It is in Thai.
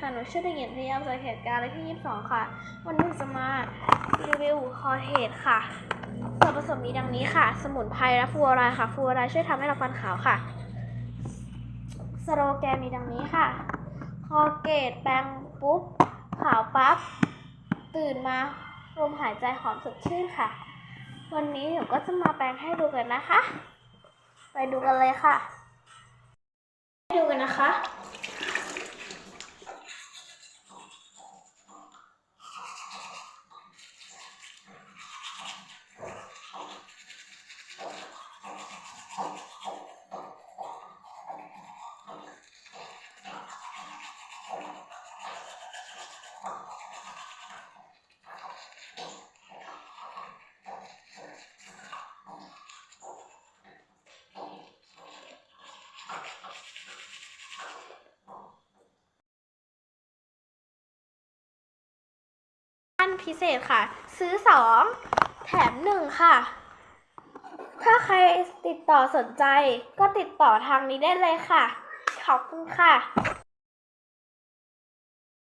ค่ะหนูชื่อเด็กหญิงพยายามสังเกตการณ์เลขที่ 22 ค่ะ วันนี้จะมารีวิวคอเทสค่ะส่วนผสมมีดังนี้ค่ะ สมุนไพรและฟูออไรด์ค่ะ ฟูออไรด์ช่วยทำให้เราฟันขาวค่ะ สโลแกนมีดังนี้ค่ะ คอเกตแปรงปุ๊บ ขาวปั๊บ ตื่นมาลมหายใจหอมสดชื่นค่ะ วันนี้หนูก็จะมาแปรงให้ดูกันนะคะ ไปดูกันเลยค่ะ ให้ดูกันนะคะ พิเศษค่ะ ซื้อ 2 แถม 1 ค่ะ ถ้าใครติดต่อสนใจก็ติดต่อทางนี้ได้เลยค่ะ ขอบคุณค่ะ